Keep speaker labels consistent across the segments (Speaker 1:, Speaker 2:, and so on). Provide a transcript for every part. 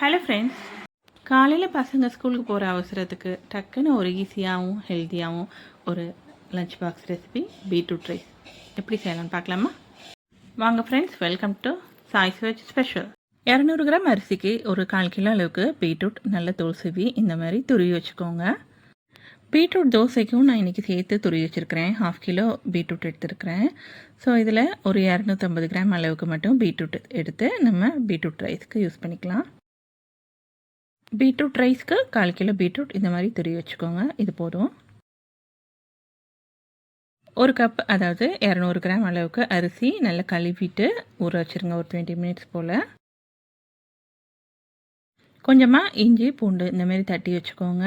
Speaker 1: Hello friends காலையில் பசங்க ஸ்கூலுக்கு போகிற அவசரத்துக்கு டக்குன்னு ஒரு ஈஸியாகவும் ஹெல்த்தியாகவும் ஒரு lunch box recipe beetroot rice எப்படி செய்யலாம்னு பார்க்கலாமா? வாங்க friends welcome to Sai veg special இரநூறு கிராம் அரிசிக்கு ஒரு கால் கிலோ அளவுக்கு பீட்ரூட் நல்ல தோல் சிவி இந்த மாதிரி துருவி வச்சுக்கோங்க. பீட்ரூட் தோசைக்கும் நான் இன்றைக்கி சேர்த்து துருவி வச்சுருக்கிறேன். ஹாஃப் கிலோ பீட்ரூட் எடுத்துருக்கிறேன். ஸோ இதில் ஒரு இரநூத்தம்பது கிராம் அளவுக்கு மட்டும் பீட்ரூட் எடுத்து நம்ம பீட்ரூட் ரைஸ்க்கு யூஸ் பண்ணிக்கலாம். பீட்ரூட் ரைஸ்க்கு கால் கிலோ பீட்ரூட் இந்த மாதிரி துருவி வச்சுக்கோங்க. இது போதும். ஒரு கப் அதாவது இரநூறு கிராம் அளவுக்கு அரிசி நல்லா கழுவிட்டு ஊற வச்சுருங்க ஒரு டுவெண்ட்டி மினிட்ஸ் போல். கொஞ்சமாக இஞ்சி பூண்டு இந்த மாதிரி தட்டி வச்சுக்கோங்க.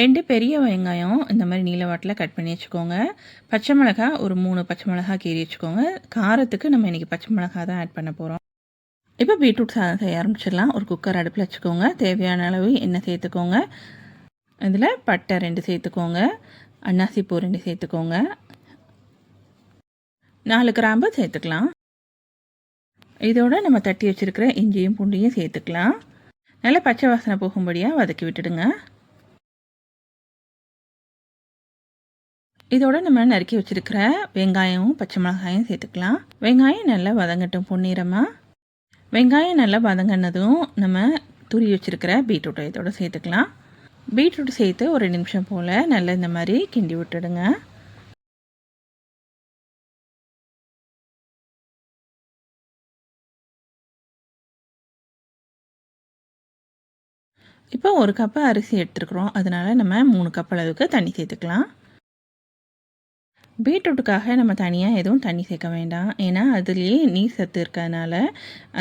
Speaker 1: ரெண்டு பெரிய வெங்காயம் இந்த மாதிரி நீளவாட்டில் கட் பண்ணி வச்சுக்கோங்க. பச்சை மிளகா ஒரு மூணு பச்சை மிளகா கீறி வச்சுக்கோங்க. காரத்துக்கு நம்ம இன்றைக்கி பச்சை மிளகா தான் ஆட் பண்ண போகிறோம் இப்போ பீட்ரூட் சாதம் செய்ய ஆரம்பிச்சிடலாம். ஒரு குக்கர் அடுப்பில் வச்சுக்கோங்க. தேவையான அளவு எண்ணெய் சேர்த்துக்கோங்க. இதில் பட்டை ரெண்டு சேர்த்துக்கோங்க. அன்னாசிப்பூ ரெண்டு சேர்த்துக்கோங்க. நாலு கிராம்பு சேர்த்துக்கலாம். இதோட நம்ம தட்டி வச்சுருக்கிற இஞ்சியும் பூண்டியும் சேர்த்துக்கலாம். நல்லா பச்சை வாசனை போகும்படியாக வதக்கி விட்டுடுங்க. இதோட நம்ம நறுக்கி வச்சுருக்கிற வெங்காயமும் பச்சை மிளகாயும் சேர்த்துக்கலாம். வெங்காயம் நல்லா வதங்கட்டும் பொன்னிறமாக வெங்காயம் நல்லா வதங்கினதும் நம்ம துரி வச்சுருக்கிற பீட்ரூட்டை இதோட சேர்த்துக்கலாம். பீட்ரூட் சேர்த்து ஒரு நிமிஷம் போல் நல்லா இந்த மாதிரி கிண்டி விட்டுடுங்க. இப்போ ஒரு கப்பு அரிசி எடுத்துருக்குறோம். அதனால் நம்ம மூணு கப் அளவுக்கு தண்ணி சேர்த்துக்கலாம். பீட்ரூட்டுக்காக நம்ம தனியாக எதுவும் தண்ணி சேர்க்க வேண்டாம். ஏன்னா அதுலேயே நீர் சத்து இருக்கிறதுனால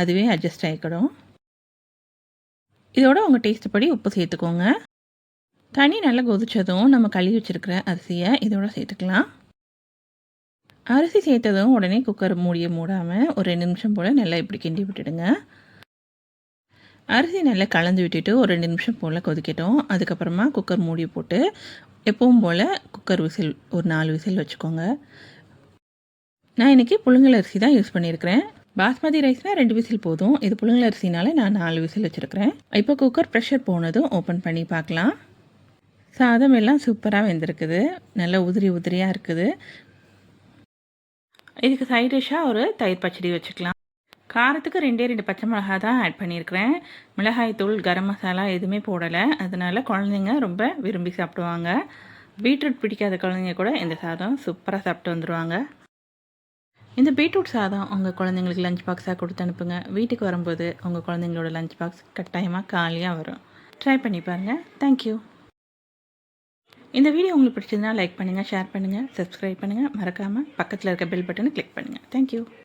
Speaker 1: அதுவே அட்ஜஸ்ட் ஆகிக்கிடும் இதோட உங்கள் டேஸ்ட் படி உப்பு சேர்த்துக்கோங்க. தண்ணி நல்லா கொதிச்சதும் நம்ம கழுவி வச்சுருக்கிற அரிசியை இதோட சேர்த்துக்கலாம். அரிசி சேர்த்ததும் உடனே குக்கர் மூடிய மூடாமல் ஒரு ரெண்டு நிமிஷம் போல் நல்லா இப்படி கிண்டி விட்டுடுங்க. அரிசி நல்லா கலந்து விட்டுட்டு ஒரு ரெண்டு நிமிஷம் போல் கொதிக்கட்டும். அதுக்கப்புறமா குக்கர் மூடி போட்டு எப்பவும் போல் குக்கர் விசில் ஒரு நாலு விசில் வச்சுக்கோங்க. நான் இன்றைக்கி புழுங்கல் அரிசி தான் யூஸ் பண்ணியிருக்கிறேன். பாஸ்மதி ரைஸ்னால் ரெண்டு விசில் போதும். இது புழுங்கல் அரிசினால நான் நாலு விசில் வச்சுருக்கிறேன். இப்போ குக்கர் ப்ரெஷர் போனதும் ஓப்பன் பண்ணி பார்க்கலாம். சாதம் எல்லாம் சூப்பராக வெந்திருக்குது. நல்லா உதிரி உதிரியாக இருக்குது. இதுக்கு சைட் டிஷ்ஷாக ஒரு தயிர் பச்சடி வச்சுக்கலாம். காரத்துக்கு ரெண்டே ரெண்டு பச்சை மிளகா தான் ஆட் பண்ணியிருக்கிறேன். மிளகாய் தூள் கரம் மசாலா எதுவுமே போடலை. அதனால் குழந்தைங்க ரொம்ப விரும்பி சாப்பிடுவாங்க. பீட்ரூட் பிடிக்காத குழந்தைங்க கூட இந்த சாதம் சூப்பராக சாப்பிட்டு வந்துடுவாங்க இந்த பீட்ரூட் சாதம் உங்கள் குழந்தைங்களுக்கு லஞ்ச் பாக்ஸாக கொடுத்து அனுப்புங்க. வீட்டுக்கு வரும்போது உங்கள் குழந்தைங்களோட லஞ்ச் பாக்ஸ் கட்டாயமாக காலியாக வரும். ட்ரை பண்ணி பாருங்கள் தேங்க்யூ இந்த வீடியோ உங்களுக்கு பிடிச்சதுன்னா லைக் பண்ணுங்கள் ஷேர் பண்ணுங்கள் சப்ஸ்கிரைப் பண்ணுங்கள் மறக்காமல் பக்கத்தில் இருக்க பெல் பட்டனை கிளிக் பண்ணுங்கள் தேங்க்யூ